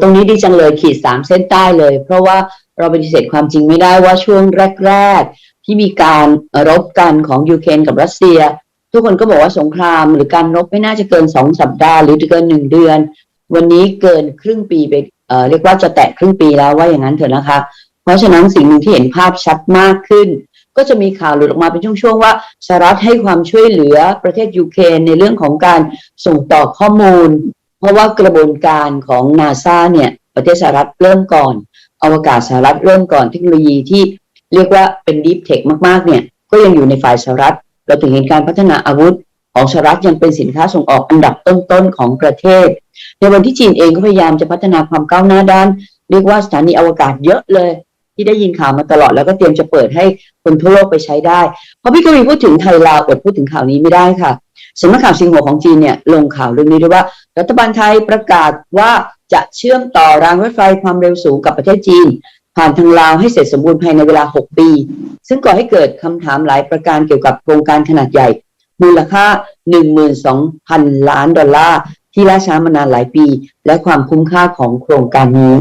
ตรงนี้ดีจังเลยขีดสามเส้นใต้เลย เพราะว่าเราปฏิเสธความจริงไม่ได้ว่าช่วงแรก ๆ ที่มีการรบกันของยูเครนกับรัสเซีย ทุกคนก็บอกว่าสงครามหรือการรบไม่น่าจะเกินสองสัปดาห์หรือเกินหนึ่งเดือน วันนี้เกินครึ่งปีไปเเรียกว่าจะแตะครึ่งปีแล้วว่าอย่างนั้นเถอะนะคะ เพราะฉะนั้นสิ่งหนึ่งที่เห็นภาพชัดมากขึ้น ก็จะมีข่าวหลุดออกมาเป็นช่วงๆว่าสหรัฐให้ความช่วยเหลือประเทศยูเครนในเรื่องของการส่งต่อข้อมูล เพราะว่ากระบวนการของนาซาเนี่ยประเทศสหรัฐเริ่มก่อนอวกาศสหรัฐเริ่มก่อนเทคโนโลยีที่เรียกว่าเป็นดีฟเทคมากๆเนี่ยก็ยังอยู่ในฝ่ายสหรัฐ เราถึงเห็นการพัฒนาอาวุธของสหรัฐยังเป็นสินค้าส่งออกอันดับต้นๆของประเทศ ในวันที่จีนเองก็พยายามจะพัฒนาความก้าวหน้าด้าน เรียกว่าสถานีอวกาศเยอะเลย ที่ได้ยินข่าวมาตลอดแล้วก็เตรียมจะเปิดให้คนทั่วโลกไปใช้ได้ เพราะพี่กวีพูดถึงไทยลาวอดพูดถึงข่าวนี้ไม่ได้ค่ะ สำนักข่าวซิงหัวของจีนเนี่ยลงข่าวเรื่องนี้ด้วยว่า รัฐบาลไทยประกาศว่าจะเชื่อมต่อรางรถไฟความเร็วสูงกับประเทศจีน ผ่านทางลาวให้เสร็จสมบูรณ์ภายในเวลา 6 ปี ซึ่งก่อให้เกิดคำถามหลายประการเกี่ยวกับโครงการขนาดใหญ่ มูลค่า 12,000 ล้านดอลลาร์ที่ล่าช้ามานานหลายปี และความคุ้มค่าของโครงการนี้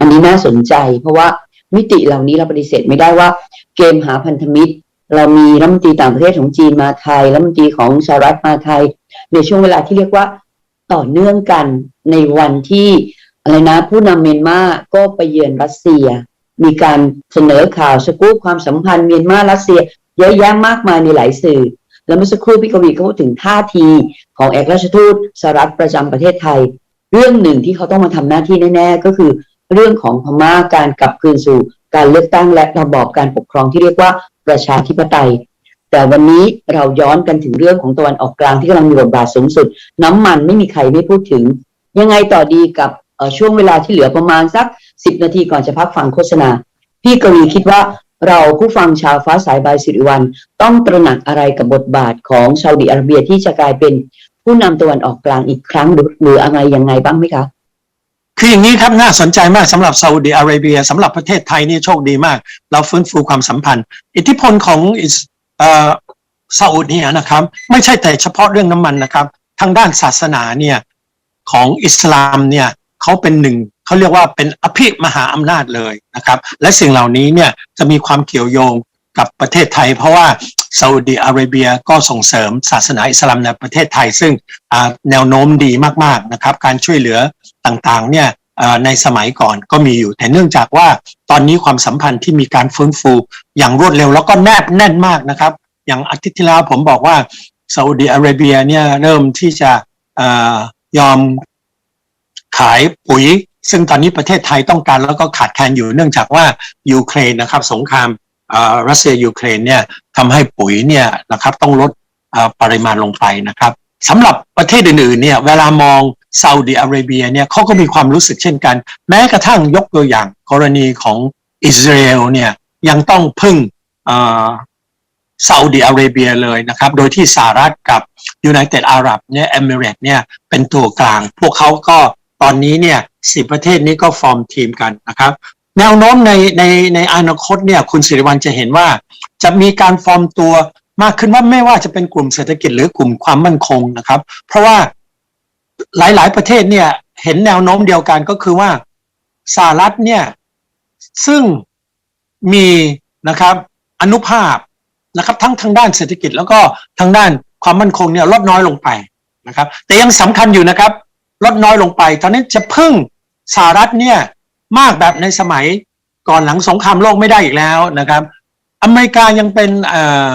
อันนี้น่าสนใจ เพราะว่ามิติเหล่านี้เราปฏิเสธไม่ได้ว่า เกมหาพันธมิตร เรามีรัฐมนตรีต่างประเทศของจีนมาไทยรัฐมนตรีของสหรัฐมาไทย ในช่วงเวลาที่เรียกว่าต่อเนื่องกันในวันที่อะไรนะผู้นำเมียนมาก็ไปเยือนรัสเซีย มีการเสนอข่าวสกู๊ปความสัมพันธ์เมียนมารัสเซีย เยอะแยะมากมายในหลายสื่อ แล้วเมื่อสักครู่พี่กวีก็พูดถึงท่าทีของเอกราชทูตสหรัฐประจำประเทศไทย เรื่องหนึ่งที่เขาต้องมาทำหน้าที่แน่ๆก็คือ เรื่องของพม่าการกลับคืนสู่การเลือกตั้งและระบอบการปกครองที่เรียกว่า ประชาธิปไตย แต่วันนี้เราย้อนกันถึงเรื่องของตะวันออกกลางที่กำลังมีบทบาทสูงสุด น้ำมันไม่มีใครไม่พูดถึง ยังไงต่อดีกับช่วงเวลาที่เหลือประมาณสักสิบนาทีก่อนจะพักฟังโฆษณา พี่กวีคิดว่าเราผู้ฟังชาวฟ้าสายบายสิริวัลต้องตระหนักอะไรกับบทบาทของซาอุดิอาระเบียที่จะกลายเป็นผู้นำตะวันออกกลางอีกครั้งหรือหรืออะไรยังไงบ้างไหมคะ คืออย่างนี้ครับน่าสนใจมากสำหรับซาอุดิอาระเบียสำหรับประเทศไทยนี่โชคดีมาก เราฟื้นฟูความสัมพันธ์ อิทธิพลของอิสซาอุดเนี่ยนะครับ ไม่ใช่แต่เฉพาะเรื่องน้ำมันนะครับ ทางด้านศาสนาเนี่ยของอิสลามเนี่ยเขาเป็นหนึ่งเขาเรียกว่าเป็นอภิมหาอำนาจเลยนะครับ และสิ่งเหล่านี้เนี่ยจะมีความเกี่ยวโยงกับประเทศไทย เพราะว่าซาอุดิอาระเบียก็ส่งเสริมศาสนาอิสลามในประเทศไทย ซึ่งแนวโน้มดีมากๆนะครับ การช่วยเหลือ ต่างๆเนี่ยในสมัยก่อนก็มีอยู่ แต่เนื่องจากว่าตอนนี้ความสัมพันธ์ที่มีการฟื้นฟูอย่างรวดเร็วแล้วก็แนบแน่นมากนะครับ อย่างอาทิตย์ที่แล้วผมบอกว่าซาอุดิอาระเบียเนี่ยเริ่มที่จะอยอมขายปุ๋ย ซึ่งตอนนี้ประเทศไทยต้องการแล้วก็ขาดแคลนอยู่เนื่องจากว่ายูเครนนะครับ สงครามรัสเซียยูเครนเนี่ยทำให้ปุ๋ยเนี่ยนะครับต้องลดปริมาณลงไปนะครับสำหรับประเทศอื่นๆเนี่ยเวลามอง ซาอุดิอาระเบียเนี่ยเขาก็มีความรู้สึกเช่นกัน แม้กระทั่งยกตัวอย่างกรณีของอิสราเอลเนี่ยยังต้องพึ่งอ่อซาอุดิอาระเบียเลยนะครับ โดยที่สหรัฐกับยูไนเต็ดอาหรับเนี่ยเอมิเรตเนี่ยเป็นตัวกลาง พวกเขาก็ตอนนี้เนี่ยสิประเทศนี้ก็ฟอร์มทีมกันนะครับ แนวโน้มในในในอนาคตเนี่ยคุณสิริวัลจะเห็นว่า จะมีการฟอร์มตัวมากขึ้นว่าไม่ว่าจะเป็นกลุ่มเศรษฐกิจหรือกลุ่มความมั่นคงนะครับ เพราะว่า หลาย ๆ ประเทศเนี่ยเห็นแนวโน้มเดียวกันก็คือว่าสหรัฐเนี่ยซึ่งมีนะครับอนุภาพนะครับทั้งทางด้านเศรษฐกิจแล้วก็ทางด้านความมั่นคงเนี่ยลดน้อยลงไปนะครับ แต่ยังสำคัญอยู่นะครับลดน้อยลงไป ตอนนี้จะพึ่งสหรัฐเนี่ยมากแบบในสมัยก่อนหลังสงครามโลกไม่ได้อีกแล้วนะครับ อเมริกายังเป็นเอ่อ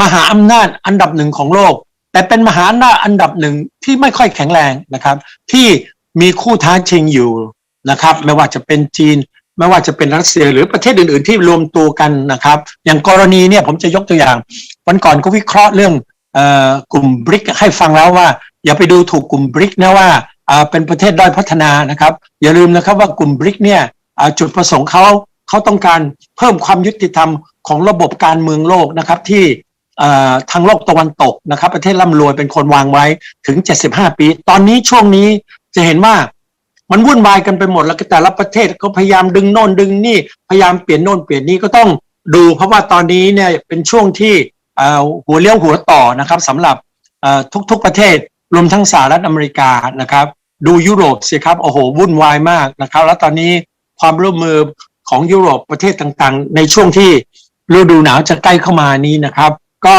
มหาอำนาจอันดับหนึ่งของโลก แต่เป็นมหาอำนาจอันดับหนึ่งที่ไม่ค่อยแข็งแรงนะครับ ที่มีคู่ท้าชิงอยู่นะครับ ไม่ว่าจะเป็นจีน ไม่ว่าจะเป็นรัสเซีย หรือประเทศอื่น ๆ ที่รวมตัวกันนะครับ อย่างกรณีเนี่ยผมจะยกตัวอย่าง วันก่อนก็วิเคราะห์เรื่องออกลุ่มบริกให้ฟังแล้วว่า อย่าไปดูถูกกลุ่มบริกนะว่าเป็นประเทศด้อยพัฒนานะครับ อย่าลืมนะครับว่ากลุ่มบริกเนี่ยจุดประสงค์เขาเขาต้องการเพิ่มความยุติธรรมของระบบการเมืองโลกนะครับที่ ทางโลกตะวันตกนะครับ ประเทศร่ำรวยเป็นคนวางไว้ถึง 75 ปี ตอนนี้ช่วงนี้จะเห็นว่ามันวุ่นวายกันไปหมดแล้วแต่ละประเทศก็พยายามดึงโน่นดึงนี่พยายามเปลี่ยนโน่นเปลี่ยนนี่ก็ต้องดู เพราะว่าตอนนี้เนี่ยเป็นช่วงที่หัวเลี้ยวหัวต่อนะครับสำหรับทุกๆประเทศรวมทั้งสหรัฐอเมริกานะครับ ดูยุโรปสิครับโอ้โหวุ่นวายมากนะครับ แล้วตอนนี้ความร่วมมือของยุโรปประเทศต่างๆ ในช่วงที่ฤดูหนาวจะใกล้เข้ามานี้นะครับ ก็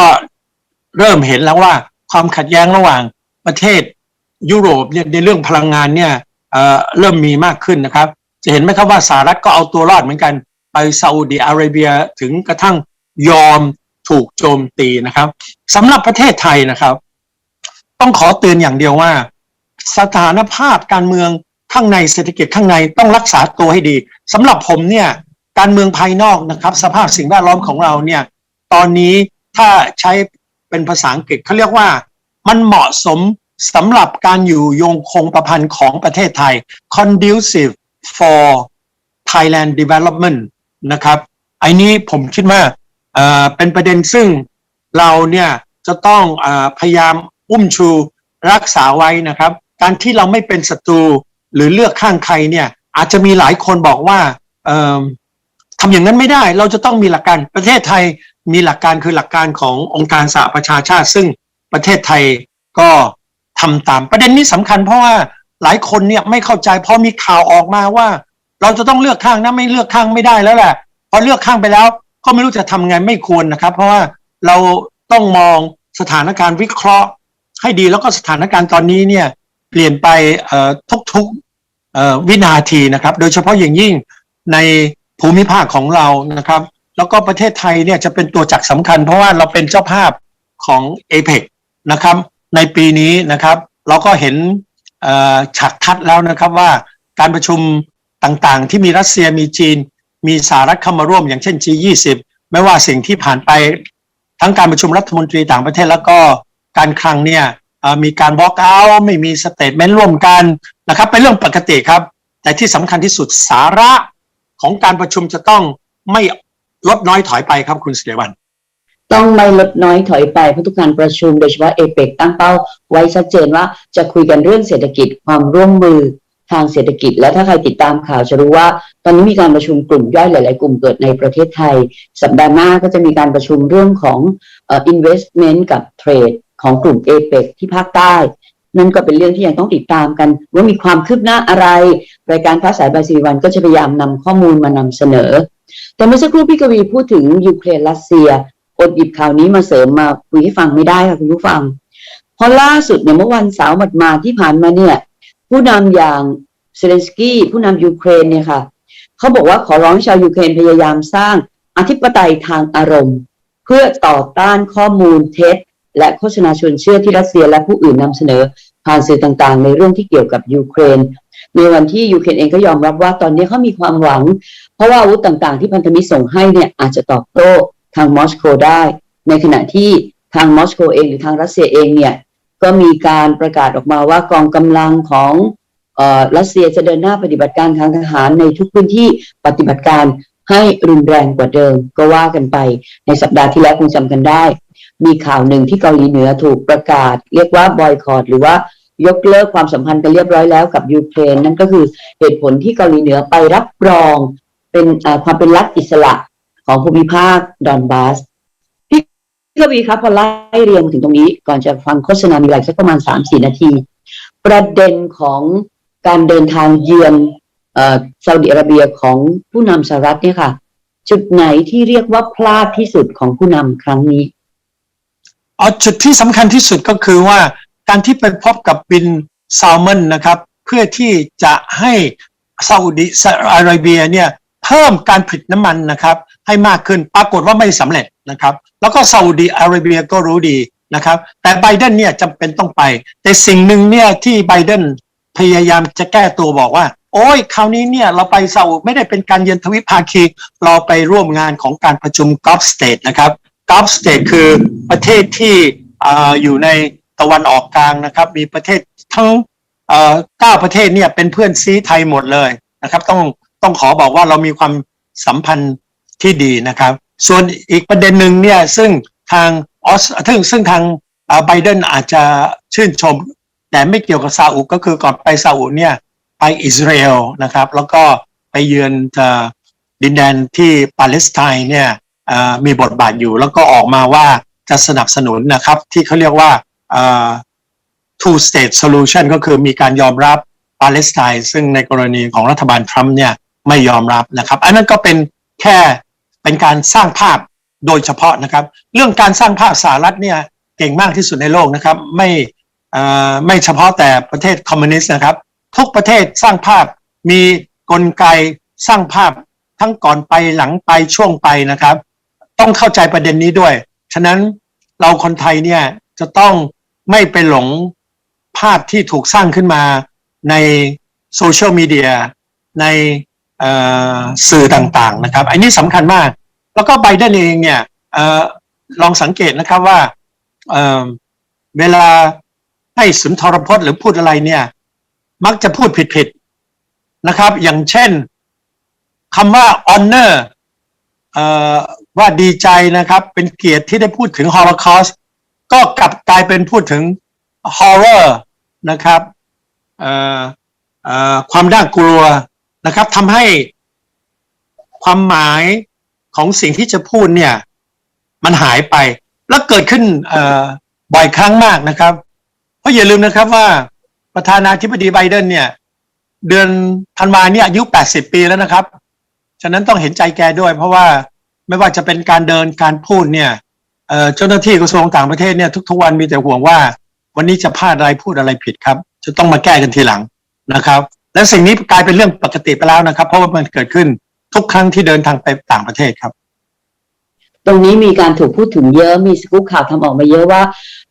เริ่มเห็นแล้วว่าความขัดแย้งระหว่างประเทศยุโรปเนี่ยในเรื่องพลังงานเนี่ยเเริ่มมีมากขึ้นนะครับ จะเห็นไหมครับว่าสหรัฐก็เอาตัวรอดเหมือนกัน ไปซาอุดิอาระเบียถึงกระทั่งยอมถูกโจมตีนะครับสำหรับประเทศไทยนะครับ ต้องขอเตือนอย่างเดียวว่า สถานภาพการเมืองข้างในเศรษฐกิจข้างในต้องรักษาตัวให้ดีสำหรับผมเนี่ยการเมืองภายนอกนะครับ สภาพสิ่งแวดล้อมของเราเนี่ย ตอนนี้ ถ้าใช้เป็นภาษาอังกฤษเขาเรียกว่า มันเหมาะสมสำหรับการอยู่ยงคงประพันธ์ของประเทศไทย conducive for Thailand development นะครับไอ้นี้ผมคิดว่าเป็นประเด็นซึ่งเราเนี่ยจะต้องอพยายามอุ้มชูรักษาไว้นะครับ การที่เราไม่เป็นศัตรูหรือเลือกข้างใครเนี่ยอาจจะมีหลายคนบอกว่าทำอย่างนั้นไม่ได้ เราจะต้องมีหลักการประเทศไทย มีหลักการคือหลักการขององค์การสหประชาชาติ ซึ่งประเทศไทยก็ทำตามประเด็นนี้สำคัญเพราะว่าหลายคนเนี่ยไม่เข้าใจพอมีข่าวออกมาว่า เราจะต้องเลือกข้างนะไม่เลือกข้างไม่ได้แล้วแหละพอเลือกข้างไปแล้ว ก็ไม่รู้จะทำไงไม่ควรนะครับ เพราะว่าเราต้องมองสถานการณ์วิเคราะห์ ให้ดีแล้วก็สถานการณ์ตอนนี้เนี่ยเปลี่ยนไปทุกๆวินาทีนะครับ โดยเฉพาะอย่างยิ่งในภูมิภาคของเรานะครับ แล้วก็ประเทศไทยเนี่ยจะเป็นตัวจักรสำคัญ เพราะว่าเราเป็นเจ้าภาพของ a p e c นะครับ ในปีนี้นะครับ เราก็เห็นฉากทัดแล้วนะครับว่าการประชุมต่างๆ ที่มีรัสเซียมีจีน มีสหรัฐเข้ามาร่วมอย่างเช่น G20 ไม่ว่าสิ่งที่ผ่านไปทั้งการประชุมรัฐมนตรีต่างประเทศแล้วก็การคลังเนี่ยมีการ walk out ไม่มีสเต t เมนต์ร่วมกันนะครับเป็นเรื่องปกติครับ แต่ที่สำคัญที่สุดสาระของการประชุมจะต้องไม่ ลดน้อยถอยไปครับคุณสิริวัลต้องไม่ลดน้อยถอยไปเพราะทุกการประชุมโดยเฉพาะเอเปกตั้งเป้าไว้ชัดเจนว่าจะคุยกันเรื่องเศรษฐกิจความร่วมมือทางเศรษฐกิจ และถ้าใครติดตามข่าวจะรู้ว่า ตอนนี้มีการประชุมกลุ่มย่อยหลาย ๆ กลุ่มเกิดในประเทศไทย สัปดาห์หน้าก็จะมีการประชุมเรื่องของเอ่อ investment กับเทรดของกลุ่มเอเปกที่ภาคใต้ นั่นก็เป็นเรื่องที่ยังต้องติดตามกัน ว่ามีความคืบหน้าอะไร รายการฟ้าสายบายสิริวันก็จะพยายามนำข้อมูลมานำเสนอ แต่เมื่อสักครู่พี่กวีพูดถึงยูเครนรัสเซียอดหยิบข่าวนี้มาเสริมมาคุยให้ฟังไม่ได้ค่ะคุณผู้ฟัง เพราะล่าสุดเนี่ยเมื่อวันเสาร์หมาที่ผ่านมาเนี่ย ผู้นำอย่างเซเลนสกี้ผู้นำยูเครนเนี่ยค่ะเขาบอกว่าขอร้องชาวยูเครนพยายามสร้างอธิปไตยทางอารมณ์ เพื่อต่อต้านข้อมูลเท็จ และโฆษณาชวนเชื่อที่รัสเซียและผู้อื่นนำเสนอผ่านสื่อต่างๆ ในเรื่องที่เกี่ยวกับยูเครน ในวันที่ยูเครนเองก็ยอมรับว่าตอนนี้เขามีความหวัง เพราะว่าอาวุธต่างๆ ที่พันธมิตรส่งให้เนี่ยอาจจะตอบโต้ทางมอสโกได้ ในขณะที่ทางมอสโกเองหรือทางรัสเซียเองเนี่ยก็มีการประกาศออกมาว่ากองกำลังของเอ่อรัสเซียจะเดินหน้าปฏิบัติการทางทหารในทุกพื้นที่ปฏิบัติการให้รุนแรงกว่าเดิมก็ว่ากันไป ในสัปดาห์ที่แล้วคงจำกันได้ มีข่าวหนึ่งที่เกาหลีเหนือถูกประกาศ เรียกว่าบอยคอรดหรือว่า ยกเลิกความสัมพันธ์กันเรียบร้อยแล้วกับยูเครนนั่นก็คือเหตุผลที่เกาหลีเหนือไปรับรองเป็นความเป็นรัฐอิสระของภูมิภาคดอนบาสพี่กวีครับพอไล่เรียงถึงตรงนี้ ก่อนจะฟังโฆษณามีอะไรสักประมาณสามสี่นาที ประเด็นของการเดินทางเยือนอ่อซาอุดิอาระเบียของผู้นำสหรัฐเนี่ยค่ะ จุดไหนที่เรียกว่าพลาดที่สุดของผู้นำครั้งนี้เอจุดที่สำคัญที่สุดก็คือว่า การที่ไปพบกับบินซาลมอนนะครับ เพื่อที่จะให้ซาอุดิอาระเบียเนี่ยเพิ่มการผลิตน้ำมันนะครับให้มากขึ้นปรากฏว่าไม่สำเร็จนะครับ แล้วก็ซาอุดิอาระเบียก็รู้ดีนะครับ แต่ไบเดนเนี่ยจำเป็นต้องไป แต่สิ่งหนึ่งเนี่ยที่ไบเดนพยายามจะแก้ตัวบอกว่า โอ้ยคราวนี้เนี่ยเราไปซาอุไม่ได้เป็นการเยือนทวิภาคี เราไปร่วมงานของการประชุมกอล์ฟสเตทนะครับกอล์ฟสเตทคือประเทศที่อ่าอยู่ใน ตะวันออกกลางนะครับ มีประเทศทั้งเก้าประเทศเนี่ยเป็นเพื่อนซีไทยหมดเลยนะครับ ต้องต้องขอบอกว่าเรามีความสัมพันธ์ที่ดีนะครับ ส่วนอีกประเด็นหนึ่งเนี่ยซึ่งทางออสซึ่งซึ่งทางไบเดนอาจจะชื่นชม แต่ไม่เกี่ยวกับซาอุก็คือก่อนไปซาอุเนี่ยไปอิสราเอลนะครับ แล้วก็ไปเยือนดินแดนที่ปาเลสไตน์เนี่ยมีบทบาทอยู่แล้วก็ออกมาว่าจะสนับสนุนนะครับ ที่เขาเรียกว่า two state solution ก็คือมีการยอมรับปาเลสไตน์ซึ่งในกรณีของรัฐบาลทรัมป์เนี่ยไม่ยอมรับนะครับ อันนั้นก็เป็นแค่เป็นการสร้างภาพโดยเฉพาะนะครับ เรื่องการสร้างภาพสหรัฐเนี่ยเก่งมากที่สุดในโลกนะครับ ไม่เอ่อไม่เฉพาะแต่ประเทศคอมมิวนิสต์นะครับ ทุกประเทศสร้างภาพมีกลไกสร้างภาพทั้งก่อนไปหลังไปช่วงไปนะครับ ต้องเข้าใจประเด็นนี้ด้วย ฉะนั้นเราคนไทยเนี่ย จะต้องไม่ไปหลงภาพที่ถูกสร้างขึ้นมาในโซเชียลมีเดียในสื่อต่างๆนะครับ อันนี้สำคัญมาก แล้วก็ไบเดนเองเนี่ยออลองสังเกตนะครับว่าเเวลาให้สุนทรพจน์หรือพูดอะไรเนี่ย มักจะพูดผิดๆนะครับ อย่างเช่นคำว่า honor เอ่อว่าดีใจนะครับ เป็นเกียรติที่ได้พูดถึง Holocaust ก็กลับกลายเป็นพูดถึง horror นะครับความน่ากลัวนะครับทำให้ความหมายของสิ่งที่จะพูดเนี่ย มันหายไป แล้วเกิดขึ้นบ่อยครั้งมากนะครับ เพราะอย่าลืมนะครับว่าประธานาธิบดีไบเดนเนี่ย เดือนธันวาเนี่ยอายุ 80 ปีแล้วนะครับ ฉะนั้นต้องเห็นใจแกด้วย เพราะว่าไม่ว่าจะเป็นการเดินการพูดเนี่ย เอ่อเจ้าหน้าที่กระทรวงต่างประเทศเนี่ยทุกๆวันมีแต่ห่วงว่า วันนี้จะพลาดอะไรพูดอะไรผิดครับ จะต้องมาแก้กันทีหลังนะครับ และสิ่งนี้กลายเป็นเรื่องปกติไปแล้วนะครับ เพราะว่ามันเกิดขึ้นทุกครั้งที่เดินทางไปต่างประเทศครับ ตรงนี้มีการถูกพูดถึงเยอะมีสกู๊ปข่าวทำออกมาเยอะว่า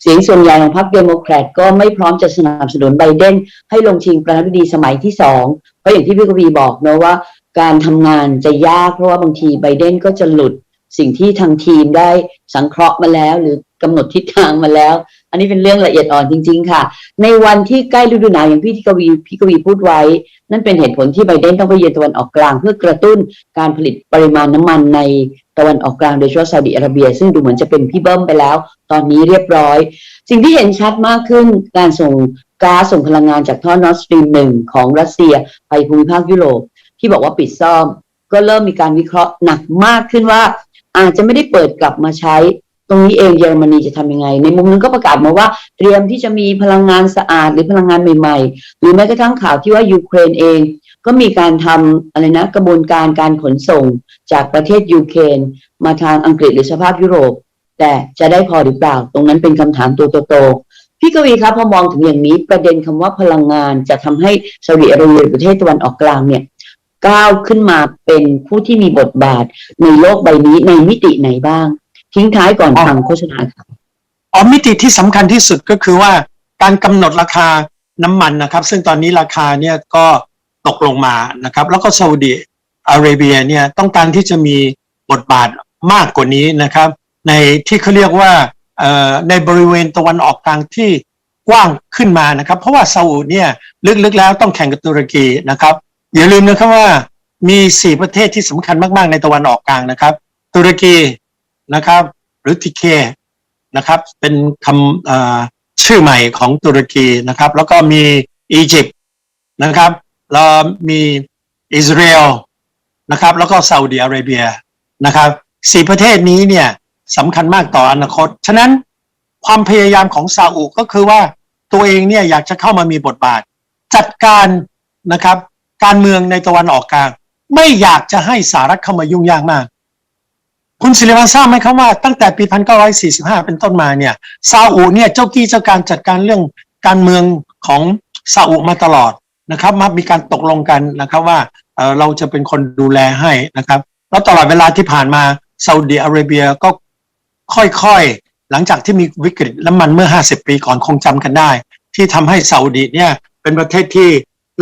เสียงส่วนใหญ่ของพรรคเดโมแครตก็ไม่พร้อมจะสนับสนุนไบเดนให้ลงชิงประธานาธิบดีสมัยที่สองเพราะอย่างที่พี่กวีบอกเนอะว่า การทำงานจะยากเพราะว่าบางทีไบเดนก็จะหลุด สิ่งที่ทางทีมได้สังเคราะห์มาแล้ว หรือกำหนดทิศทางมาแล้ว อันนี้เป็นเรื่องละเอียดอ่อนจริง ๆ ค่ะ ในวันที่ใกล้ฤดูหนาวอย่างพี่กวีพี่กวีพูดไว้ นั่นเป็นเหตุผลที่ไบเดนต้องไปเยือนตะวันออกกลาง เพื่อกระตุ้นการผลิตปริมาณน้ำมันในตะวันออกกลางโดยเฉพาะซาอุดิอาระเบีย ซึ่งดูเหมือนจะเป็นพี่เบิ้มไปแล้ว ตอนนี้เรียบร้อย สิ่งที่เห็นชัดมากขึ้นการส่งก๊าซส่งพลังงานจากท่อนอร์สตรีมหนึ่งของรัสเซียไปภูมิภาคยุโรปที่บอกว่าปิดซ่อม ก็เริ่มมีการวิเคราะห์หนักมากขึ้นว่า อาจจะไม่ได้เปิดกลับมาใช้ ตรงนี้เองเยอรมนีจะทำยังไง ในมุมนึงก็ประกาศมาว่าเตรียมที่จะมีพลังงานสะอาดหรือพลังงานใหม่ๆ หรือแม้กระทั่งข่าวที่ว่ายูเครนเอง ก็มีการทำอะไรนะกระบวนการการขนส่งจากประเทศยูเครนมาทางอังกฤษหรือสภาพยุโรป แต่จะได้พอหรือเปล่า ตรงนั้นเป็นคำถามตัวโตๆพี่กวีครับพอมองถึงอย่างนี้ประเด็นคำว่าพลังงานจะทำให้ซาอุดิอาระเบียประเทศตะวันออกกลางเนี่ย ก้าวขึ้นมาเป็นผู้ที่มีบทบาทในโลกใบนี้ในมิติไหนบ้าง ทิ้งท้ายก่อนอ๋อฟังโฆษณาครับอ๋อมิติที่สำคัญที่สุดก็คือว่าการกำหนดราคาน้ำมันนะครับ ซึ่งตอนนี้ราคาเนี่ยก็ตกลงมานะครับ แล้วก็ซาอุดิอาระเบียเนี่ยต้องการที่จะมีบทบาทมากกว่านี้นะครับ ในที่เขาเรียกว่าเอ่อในบริเวณตะวันออกกลางที่กว้างขึ้นมานะครับ เพราะว่าซาอุเนี่ยลึกๆแล้วต้องแข่งกับตุรกีนะครับ อย่าลืมนะครับว่ามีสี่ประเทศที่สำคัญมาก ๆ ในตะวันออกกลางนะครับ ตุรกีนะครับ หรือทิเคนะครับ เป็นคำชื่อใหม่ของตุรกีนะครับ แล้วก็มีอียิปต์นะครับแล้วมีอิสราเอลนะครับ แล้วก็ซาอุดิอาระเบียนะครับสี่ประเทศนี้เนี่ยสำคัญมากต่ออนาคต ฉะนั้นความพยายามของซาอุก็คือว่าตัวเองเนี่ยอยากจะเข้ามามีบทบาท จัดการนะครับ การเมืองในตะวันออกกลาง ไม่อยากจะให้สหรัฐเข้ามายุ่งยากมาก คุณศิริวัลทราบไหมครับว่าตั้งแต่ปี 1945 เป็นต้นมาเนี่ยซาอุเนี่ยเจ้ากี้เจ้าการจัดการเรื่องการเมืองของซาอุมาตลอดนะครับมามีการตกลงกันนะครับว่าเเราจะเป็นคนดูแลให้นะครับ แล้วตลอดเวลาที่ผ่านมาซาอุดิอาระเบียก็ค่อยๆ หลังจากที่มีวิกฤตน้ำมันเมื่อ 50 ปีก่อนคงจำกันได้ ที่ทำให้ซาอุดิเนี่ยเป็นประเทศที่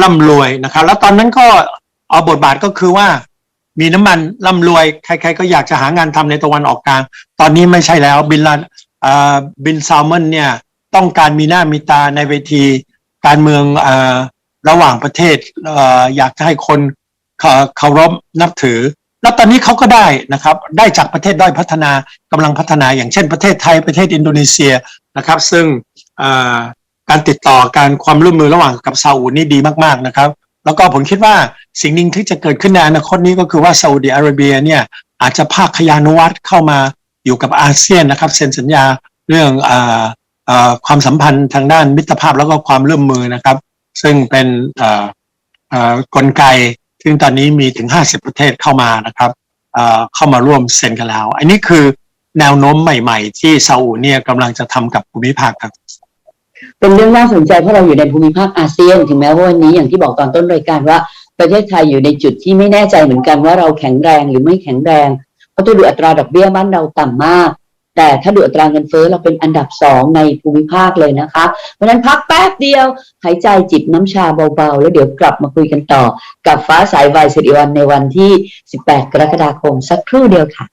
ร่ำรวยนะครับ แล้วตอนนั้นก็เอาบทบาทก็คือว่า มีน้ำมันร่ำรวย ใคร ๆ ก็อยากจะหางานทำในตะวันออกกลาง ตอนนี้ไม่ใช่แล้วบินลันอ่าบินซาวมอนเนี่ยต้องการมีหน้ามีตาในเวที การเมืองอระหว่างประเทศออยากจะให้คนเคารพนับถือ แล้วตอนนี้เขาก็ได้นะครับ ได้จากประเทศด้อยพัฒนากำลังพัฒนา อย่างเช่นประเทศไทยประเทศอินโดนีเซียนะครับ ซึ่ง การติดต่อการความร่วมมือระหว่างกับซาอุนี่ดีมากๆนะครับ แล้วก็ผมคิดว่าสิ่งหนึ่งที่จะเกิดขึ้นในอนาคตนี้ก็คือว่าซาอุดิอาระเบียเนี่ยอาจจะภาคขยานุวัตเข้ามาอยู่กับอาเซียนนะครับเซ็นสัญญาเรื่องออความสัมพันธ์ทางด้านมิตรภาพแล้วก็ความร่วมมือนะครับ ซึ่งเป็นกลไกซึ่งตอนนี้มีถึง 50 ประเทศเข้ามานะครับเอ่อเข้ามาร่วมเซ็นกันแล้ว อันนี้คือแนวโน้มใหม่ ๆ ที่ซาอุเนี่ยกำลังจะทำกับภูมิภาคครับ เป็นเรื่องน่าสนใจเพราะเราอยู่ในภูมิภาคอาเซียน ถึงแม้ว่าวันนี้อย่างที่บอกตอนต้นรายการว่า ประเทศไทยอยู่ในจุดที่ไม่แน่ใจเหมือนกันว่าเราแข็งแรงหรือไม่แข็งแรง เพราะตัวดูอัตราดอกเบี้ยบ้านเราต่ำมาก แต่ถ้าดูอัตราเงินเฟ้อเราเป็นอันดับสองในภูมิภาคเลยนะคะ เพราะฉะนั้นพักแป๊บเดียวหายใจจิบน้ำชาเบาๆ แล้วเดี๋ยวกลับมาคุยกันต่อ กับฟ้าสายวายสิริวันในวันที่ 18 กรกฎาคมสักครู่เดียวค่ะ